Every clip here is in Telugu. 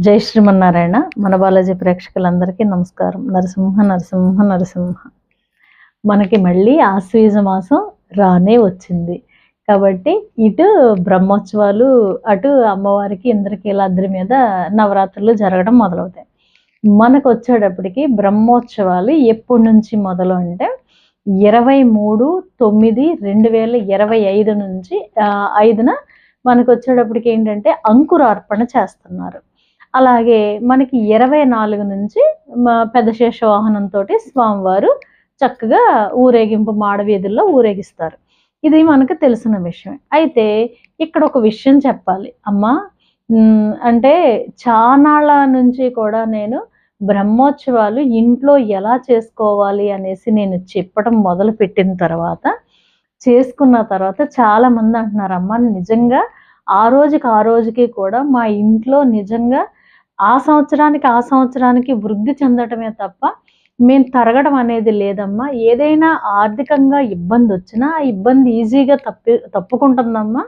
జై శ్రీమన్నారాయణ. మన బాలాజీ ప్రేక్షకులందరికీ నమస్కారం. నరసింహ నరసింహ నరసింహ. మనకి మళ్ళీ ఆశ్వీజ మాసం రానే వచ్చింది. కాబట్టి ఇటు బ్రహ్మోత్సవాలు అటు అమ్మవారికి ఇంద్రకీలాద్రి మీద నవరాత్రులు జరగడం మొదలవుతాయి. మనకు వచ్చేటప్పటికి బ్రహ్మోత్సవాలు ఎప్పటి నుంచి మొదలు అంటే ఇరవై మూడు తొమ్మిది రెండు వేల ఇరవై ఐదు నుంచి ఐదున మనకు వచ్చేటప్పటికి ఏంటంటే అంకురార్పణ చేస్తున్నారు. అలాగే మనకి ఇరవై నాలుగు నుంచి పెద్ద శేషవాహనంతో స్వామివారు చక్కగా ఊరేగింపు మాడవీధుల్లో ఊరేగిస్తారు. ఇది మనకు తెలిసిన విషయం. అయితే ఇక్కడ ఒక విషయం చెప్పాలి. అమ్మా అంటే చానాళ్ళ నుంచి కూడా నేను బ్రహ్మోత్సవాలు ఇంట్లో ఎలా చేసుకోవాలి అనేసి నేను చెప్పడం మొదలు పెట్టిన తర్వాత చేసుకున్న తర్వాత చాలా మంది అంటున్నారు అమ్మ నిజంగా ఆ రోజుకి ఆ రోజుకి కూడా మా ఇంట్లో నిజంగా ఆ సంవత్సరానికి ఆ సంవత్సరానికి వృద్ధి చెందటమే తప్ప మేము తరగడం అనేది లేదమ్మా. ఏదైనా ఆర్థికంగా ఇబ్బంది వచ్చినా ఆ ఇబ్బంది ఈజీగా తప్పి తప్పుకుంటుందమ్మా.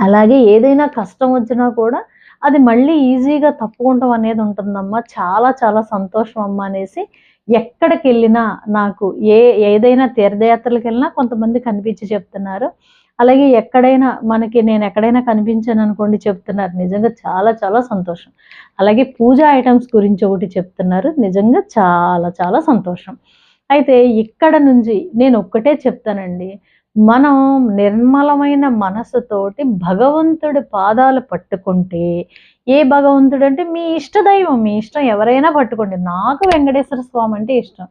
అలాగే ఏదైనా కష్టం వచ్చినా కూడా అది మళ్ళీ ఈజీగా తప్పుకుంటాం అనేది ఉంటుందమ్మా. చాలా చాలా సంతోషం అమ్మా అనేసి ఎక్కడికి వెళ్ళినా నాకు ఏ ఏదైనా తీర్థయాత్రలకు వెళ్ళినా కొంతమంది కనిపించి చెప్తున్నారు. అలాగే ఎక్కడైనా మనకి నేను ఎక్కడైనా కనిపించాను అనుకోండి చెప్తున్నారు. నిజంగా చాలా చాలా సంతోషం. అలాగే పూజా ఐటమ్స్ గురించి ఒకటి చెప్తున్నారు. నిజంగా చాలా చాలా సంతోషం. అయితే ఇక్కడ నుంచి నేను ఒక్కటే చెప్తానండి. మనం నిర్మలమైన మనసుతోటి భగవంతుడి పాదాలు పట్టుకుంటే ఏ భగవంతుడు అంటే మీ ఇష్ట దైవం మీ ఇష్టం ఎవరైనా పట్టుకోండి. నాకు వెంకటేశ్వర స్వామి అంటే ఇష్టం.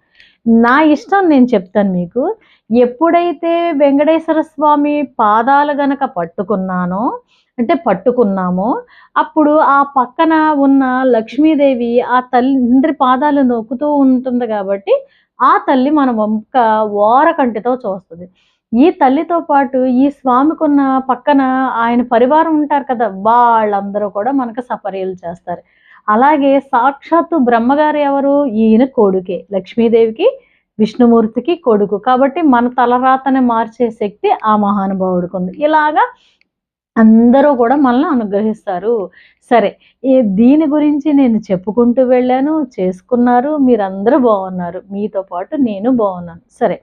నా ఇష్టం నేను చెప్తాను మీకు. ఎప్పుడైతే వెంకటేశ్వర స్వామి పాదాలు గనక పట్టుకున్నానో అంటే పట్టుకున్నామో అప్పుడు ఆ పక్కన ఉన్న లక్ష్మీదేవి ఆ తండ్రి పాదాలు నొక్కుతూ ఉంటుంది కాబట్టి ఆ తల్లి మన వంక ఓరకంటితో చూస్తుంది. ఈ తల్లితో పాటు ఈ స్వామికి ఉన్న పక్కన ఆయన పరివారం ఉంటారు కదా వాళ్ళందరూ కూడా మనకు సపర్యలు చేస్తారు. అలాగే సాక్షాత్తు బ్రహ్మగారు ఎవరు? ఈయన కొడుకే లక్ష్మీదేవికి విష్ణుమూర్తికి కొడుకు. కాబట్టి మన తలరాతని మార్చే శక్తి ఆ మహానుభావుడికి ఉంది. ఇలాగా అందరూ కూడా మనల్ని అనుగ్రహిస్తారు. సరే ఈ దీని గురించి నేను చెప్పుకుంటూ వెళ్ళాను చేసుకున్నారు మీరందరూ బాగున్నారు. మీతో పాటు నేను బాగున్నాను. సరే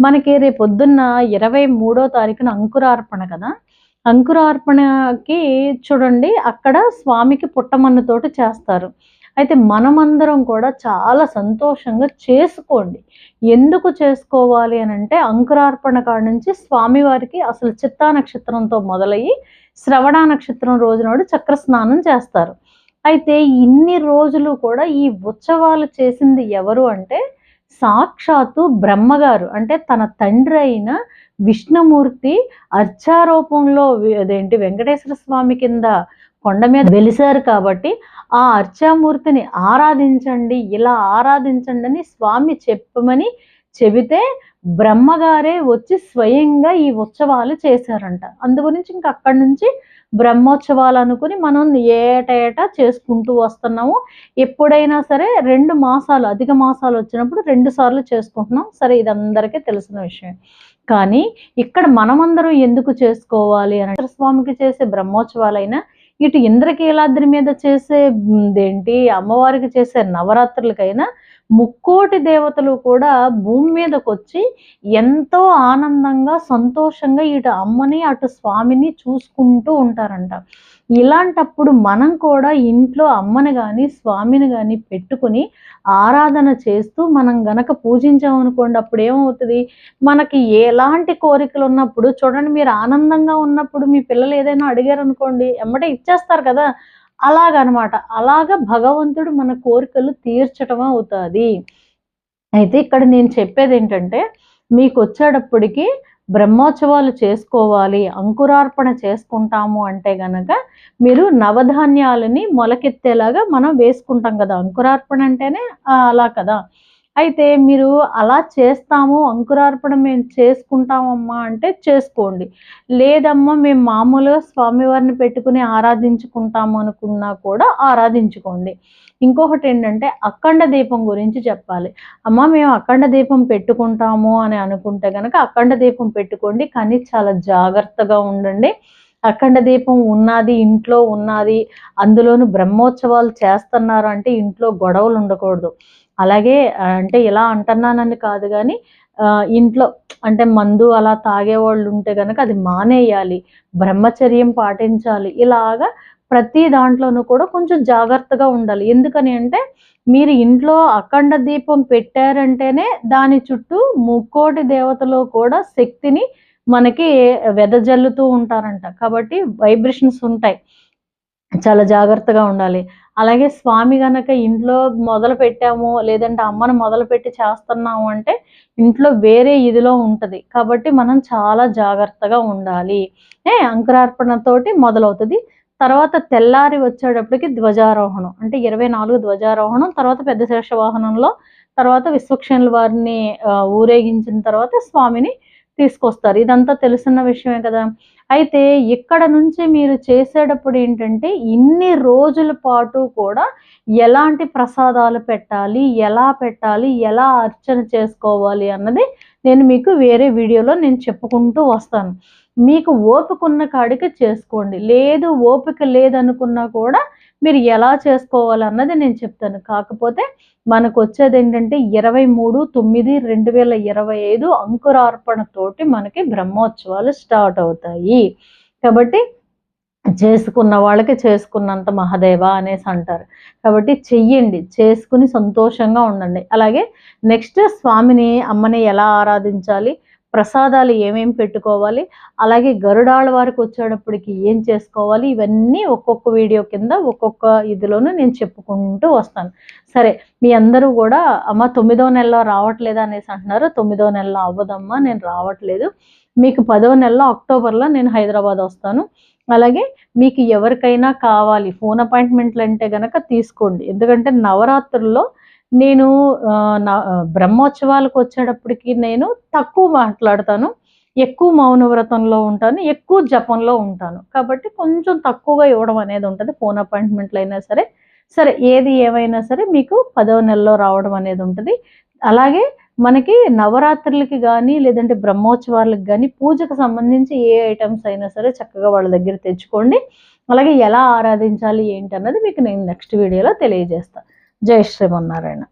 మనకి రేపు పొద్దున్న ఇరవై మూడో తారీఖున అంకురార్పణ కదా? అంకురార్పణకి చూడండి అక్కడ స్వామికి పుట్టమన్నుతోటి చేస్తారు. అయితే మనమందరం కూడా చాలా సంతోషంగా చేసుకోండి. ఎందుకు చేసుకోవాలి అని అంటే అంకురార్పణ కాడ నుంచి స్వామివారికి అసలు చిత్తా నక్షత్రంతో మొదలయ్యి శ్రవణ నక్షత్రం రోజు నాడు చక్ర స్నానం చేస్తారు. అయితే ఇన్ని రోజులు కూడా ఈ ఉత్సవాలు చేసింది ఎవరు అంటే సాక్షాత్తు బ్రహ్మగారు. అంటే తన తండ్రి అయిన విష్ణుమూర్తి అర్చారూపంలో అదేంటి వెంకటేశ్వర స్వామి కింద కొండ మీద వెలిశారు కాబట్టి ఆ అర్చామూర్తిని ఆరాధించండి ఇలా ఆరాధించండి అని స్వామి చెప్పమని చెబితే బ్రహ్మగారే వచ్చి స్వయంగా ఈ ఉత్సవాలు చేశారంట. అందు గురించి ఇంకా అక్కడి నుంచి బ్రహ్మోత్సవాలు అనుకుని మనం ఏటేటా చేసుకుంటూ వస్తున్నాము. ఎప్పుడైనా సరే రెండు మాసాలు అధిక మాసాలు వచ్చినప్పుడు రెండు సార్లు చేసుకుంటున్నాం. సరే ఇది అందరికీ తెలిసిన విషయం. కానీ ఇక్కడ మనమందరం ఎందుకు చేసుకోవాలి అని స్వామికి చేసే బ్రహ్మోత్సవాలైనా ఇటు ఇంద్రకీలాద్రి మీద చేసే ఏంటి అమ్మవారికి చేసే నవరాత్రులకైనా ముక్కోటి దేవతలు కూడా భూమి మీదకి వచ్చి ఎంతో ఆనందంగా సంతోషంగా ఇటు అమ్మని అటు స్వామిని చూసుకుంటూ ఉంటారంట. ఇలాంటప్పుడు మనం కూడా ఇంట్లో అమ్మని కానీ స్వామిని కానీ పెట్టుకుని ఆరాధన చేస్తూ మనం గనక పూజించామనుకోండి అప్పుడు ఏమవుతుంది మనకి ఎలాంటి కోరికలు ఉన్నప్పుడు చూడండి మీరు ఆనందంగా ఉన్నప్పుడు మీ పిల్లలు ఏదైనా అడిగారు అనుకోండి ఎమ్మటే ఇచ్చేస్తారు కదా. అలాగనమాట. అలాగ భగవంతుడు మన కోరికలు తీర్చటం అవుతుంది. అయితే ఇక్కడ నేను చెప్పేది ఏంటంటే మీకు వచ్చేటప్పటికి బ్రహ్మోత్సవాలు చేసుకోవాలి అంకురార్పణ చేసుకుంటాము అంటే గనక మీరు నవధాన్యాలని మొలకెత్తేలాగా మనం వేసుకుంటాం కదా. అంకురార్పణ అంటేనే అలా కదా. అయితే మీరు అలా చేస్తాము అంకురార్పణ మేము చేసుకుంటామమ్మా అంటే చేసుకోండి. లేదమ్మా మేము మామూలుగా స్వామివారిని పెట్టుకుని ఆరాధించుకుంటాము అనుకున్నా కూడా ఆరాధించుకోండి. ఇంకొకటి ఏంటంటే అఖండ దీపం గురించి చెప్పాలి. అమ్మ మేము అఖండ దీపం పెట్టుకుంటాము అని అనుకుంటే కనుక అఖండ దీపం పెట్టుకోండి కానీ చాలా జాగ్రత్తగా ఉండండి. అఖండ దీపం ఉన్నది ఇంట్లో ఉన్నది అందులోను బ్రహ్మోత్సవాలు చేస్తున్నారు అంటే ఇంట్లో గొడవలు ఉండకూడదు. అలాగే అంటే ఇలా అంటున్నానని కాదు కానీ ఇంట్లో అంటే మందు అలా తాగేవాళ్ళు ఉంటే కనుక అది మానేయాలి బ్రహ్మచర్యం పాటించాలి ఇలాగా ప్రతి దాంట్లోనూ కూడా కొంచెం జాగ్రత్తగా ఉండాలి. ఎందుకని అంటే మీరు ఇంట్లో అఖండ దీపం పెట్టారంటేనే దాని చుట్టూ ముక్కోటి దేవతలు కూడా శక్తిని మనకి వెదజల్లుతూ ఉంటారంట. కాబట్టి వైబ్రేషన్స్ ఉంటాయి. చాలా జాగ్రత్తగా ఉండాలి. అలాగే స్వామి గనక ఇంట్లో మొదలు పెట్టాము లేదంటే అమ్మను మొదలు పెట్టి చేస్తున్నాము అంటే ఇంట్లో వేరే ఇదిలో ఉంటుంది. కాబట్టి మనం చాలా జాగ్రత్తగా ఉండాలి. ఏ అంకురార్పణతోటి మొదలవుతుంది. తర్వాత తెల్లారి వచ్చేటప్పటికి ధ్వజారోహణం. అంటే ఇరవై నాలుగు ధ్వజారోహణం తర్వాత పెద్ద శేష వాహనంలో తర్వాత విశ్వక్షణుల వారిని ఊరేగించిన తర్వాత స్వామిని తీసుకొస్తారు. ఇదంతా తెలుసున్న విషయమే కదా. అయితే ఇక్కడ నుంచి మీరు చేసేటప్పుడు ఏంటంటే ఇన్ని రోజుల పాటు కూడా ఎలాంటి ప్రసాదాలు పెట్టాలి ఎలా పెట్టాలి ఎలా అర్చన చేసుకోవాలి అన్నది నేను మీకు వేరే వీడియోలో నేను చెప్పుకుంటూ వస్తాను. మీకు ఓపిక ఉన్న కాడికి చేసుకోండి. లేదు ఓపిక లేదనుకున్నా కూడా మీరు ఎలా చేసుకోవాలన్నది నేను చెప్తాను. కాకపోతే మనకు వచ్చేది ఏంటంటే ఇరవై మూడు తొమ్మిది రెండు వేల ఇరవై ఐదు అంకురార్పణతోటి మనకి బ్రహ్మోత్సవాలు స్టార్ట్ అవుతాయి. కాబట్టి చేసుకున్న వాళ్ళకి చేసుకున్నంత మహదేవ అనేసి అంటారు. కాబట్టి చెయ్యండి చేసుకుని సంతోషంగా ఉండండి. అలాగే నెక్స్ట్ స్వామిని అమ్మని ఎలా ఆరాధించాలి? ప్రసాదాలు ఏమేమి పెట్టుకోవాలి అలాగే గరుడాళ్ళ వారికి వచ్చేటప్పటికి ఏం చేసుకోవాలి ఇవన్నీ ఒక్కొక్క వీడియో కింద ఒక్కొక్క ఇదిలోనూ నేను చెప్పుకుంటూ వస్తాను. సరే మీ అందరూ కూడా అమ్మ తొమ్మిదో నెలలో రావట్లేదు? అనేసి అంటున్నారు. తొమ్మిదో నెలలో అవ్వదమ్మా నేను రావట్లేదు. మీకు పదో నెలలో అక్టోబర్లో నేను హైదరాబాద్ వస్తాను. అలాగే మీకు ఎవరికైనా కావాలి ఫోన్ అపాయింట్మెంట్లు అంటే గనక తీసుకోండి. ఎందుకంటే నవరాత్రుల్లో నేను నా- బ్రహ్మోత్సవాలకు వచ్చేటప్పటికి నేను తక్కువ మాట్లాడతాను. ఎక్కువ మౌన వ్రతంలో ఉంటాను. ఎక్కువ జపంలో ఉంటాను. కాబట్టి కొంచెం తక్కువగా ఇవ్వడం అనేది ఉంటుంది. ఫోన్ అపాయింట్మెంట్లు అయినా సరే. సరే ఏది ఏమైనా సరే మీకు పదవ నెలలో రావడం అనేది ఉంటుంది. అలాగే మనకి నవరాత్రులకి కానీ లేదంటే బ్రహ్మోత్సవాలకు కానీ పూజకు సంబంధించి ఏ ఐటమ్స్ అయినా సరే చక్కగా వాళ్ళ దగ్గర తెచ్చుకోండి. అలాగే ఎలా ఆరాధించాలి ఏంటి అన్నది మీకు నేను నెక్స్ట్ వీడియోలో తెలియజేస్తాను జై శ్రీమన్నారాయణ.